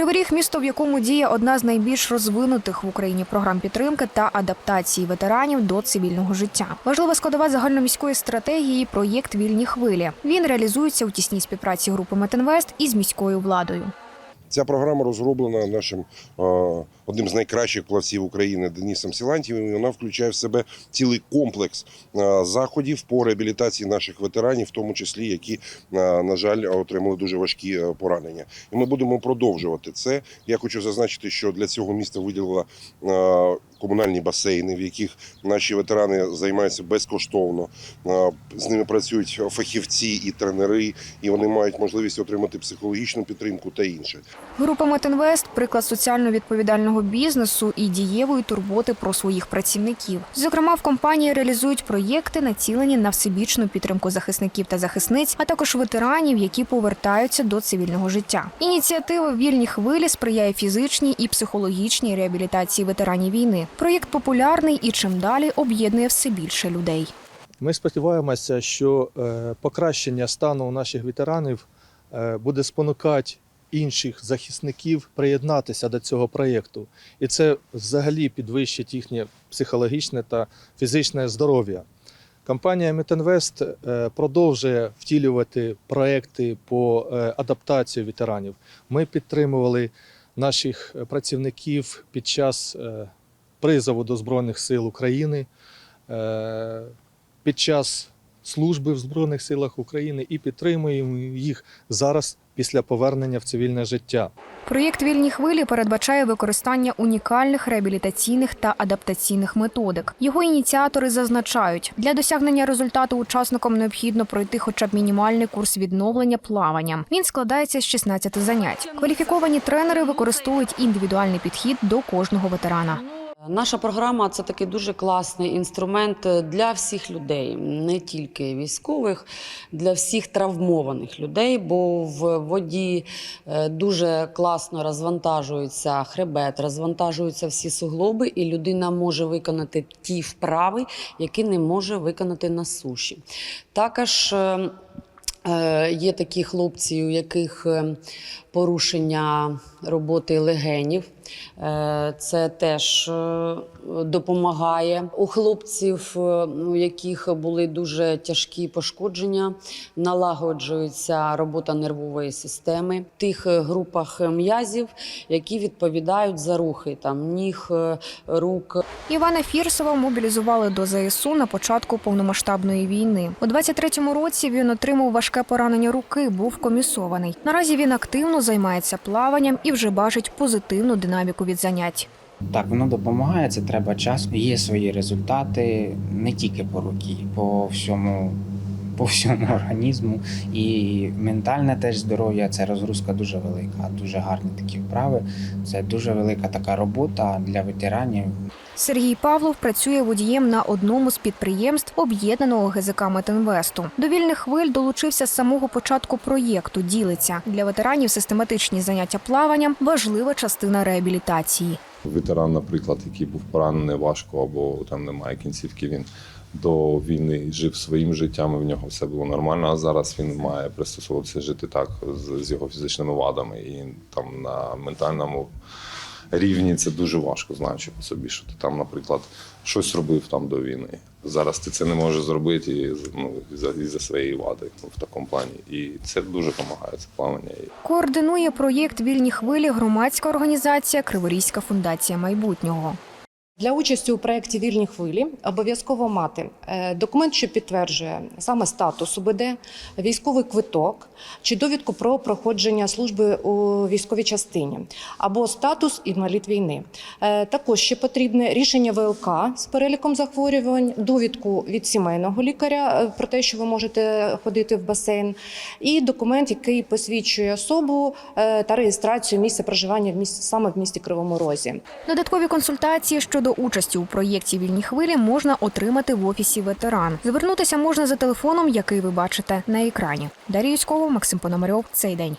Кривий Ріг – місто, в якому діє одна з найбільш розвинутих в Україні програм підтримки та адаптації ветеранів до цивільного життя. Важлива складова загальноміської стратегії – проєкт Вільні хвилі. Він реалізується у тісній співпраці групи Метинвест із міською владою. Ця програма розроблена нашим е, одним з найкращих плавців України Денисом Сілантьєвим. і Вона включає в себе цілий комплекс заходів по реабілітації наших ветеранів, в тому числі які, на жаль, отримали дуже важкі е, поранення. І ми будемо продовжувати це. Я хочу зазначити, що для цього міста виділило е, комунальні басейни, в яких наші ветерани займаються безкоштовно. З ними працюють фахівці і тренери, і вони мають можливість отримати психологічну підтримку та інше. Група Метинвест – приклад соціально відповідального бізнесу і дієвої турботи про своїх працівників. Зокрема, в компанії реалізують проєкти, націлені на всебічну підтримку захисників та захисниць, а також ветеранів, які повертаються до цивільного життя. Ініціатива Вільні хвилі сприяє фізичній і психологічній реабілітації ветеранів війни. Проєкт популярний і чим далі об'єднує все більше людей. Ми сподіваємося, що е, покращення стану наших ветеранів е, буде спонукати інших захисників приєднатися до цього проєкту. І це взагалі підвищить їхнє психологічне та фізичне здоров'я. Компанія Метинвест е, продовжує втілювати проекти по е, адаптації ветеранів. Ми підтримували наших працівників під час призову до Збройних сил України. е, під час служби в Збройних силах України і підтримуємо їх зараз після повернення в цивільне життя. Проєкт Вільні хвилі передбачає використання унікальних реабілітаційних та адаптаційних методик. Його ініціатори зазначають, для досягнення результату учасникам необхідно пройти хоча б мінімальний курс відновлення плавання. Він складається з 16 занять. Кваліфіковані тренери використовують індивідуальний підхід до кожного ветерана. Наша програма це такий дуже класний інструмент для всіх людей, не тільки військових, для всіх травмованих людей, бо в воді е, дуже класно розвантажується хребет, розвантажуються всі суглоби, і людина може виконати ті вправи, які не може виконати на суші. Також е, е, є такі хлопці, у яких порушення роботи легенів. Е, Це теж е, допомагає. У хлопців, е, у яких були дуже тяжкі пошкодження, налагоджується робота нервової системи. В тих групах м'язів, які відповідають за рухи, там ніг, рук, Івана Фірсова мобілізували до ЗСУ на початку повномасштабної війни. У 23-му році він отримав важке поранення руки, був комісований. Наразі він активно займається плаванням і вже бачить позитивну динаміку від занять. Так, воно допомагає, це треба час. Є свої результати не тільки по руки, по всьому, по всьому організму. І ментальне теж здоров'я це розгрузка дуже велика, дуже гарні такі вправи. Це дуже велика така робота для ветеранів. Сергій Павлов працює водієм на одному з підприємств об'єднаного ГЗК Метинвесту. До вільних хвиль долучився з самого початку проєкту. Ділиться для ветеранів систематичні заняття плаванням важлива частина реабілітації. Ветеран, наприклад, який був поранений важко або там немає кінцівки, він до війни жив своїм життям, в нього все було нормально. А зараз він має пристосовуватися жити так з його фізичними вадами. І там на ментальному рівні це дуже важко, знаючи по собі, що ти там, наприклад, щось робив там до війни. Зараз ти це не можеш зробити ну, із-за своєї вади ну, в такому плані. І це дуже допомагає, це плавання. Координує проєкт Вільні хвилі громадська організація Криворізька фундація майбутнього. Для участі у проєкті Вільні хвилі обов'язково мати е, документ, що підтверджує саме статус УБД, військовий квиток чи довідку про проходження служби у військовій частині або статус інвалід війни. Е, Також ще потрібне рішення ВЛК з переліком захворювань, довідку від сімейного лікаря е, про те, що ви можете ходити в басейн, і документ, який посвідчує особу та реєстрацію місця проживання в місті саме в місті Кривому Розі. Додаткові консультації щодо участі у проєкті Вільні хвилі можна отримати в офісі ветеран. Звернутися можна за телефоном, який ви бачите на екрані. Дар'я Юськова, Максим Пономарьов. Цей день.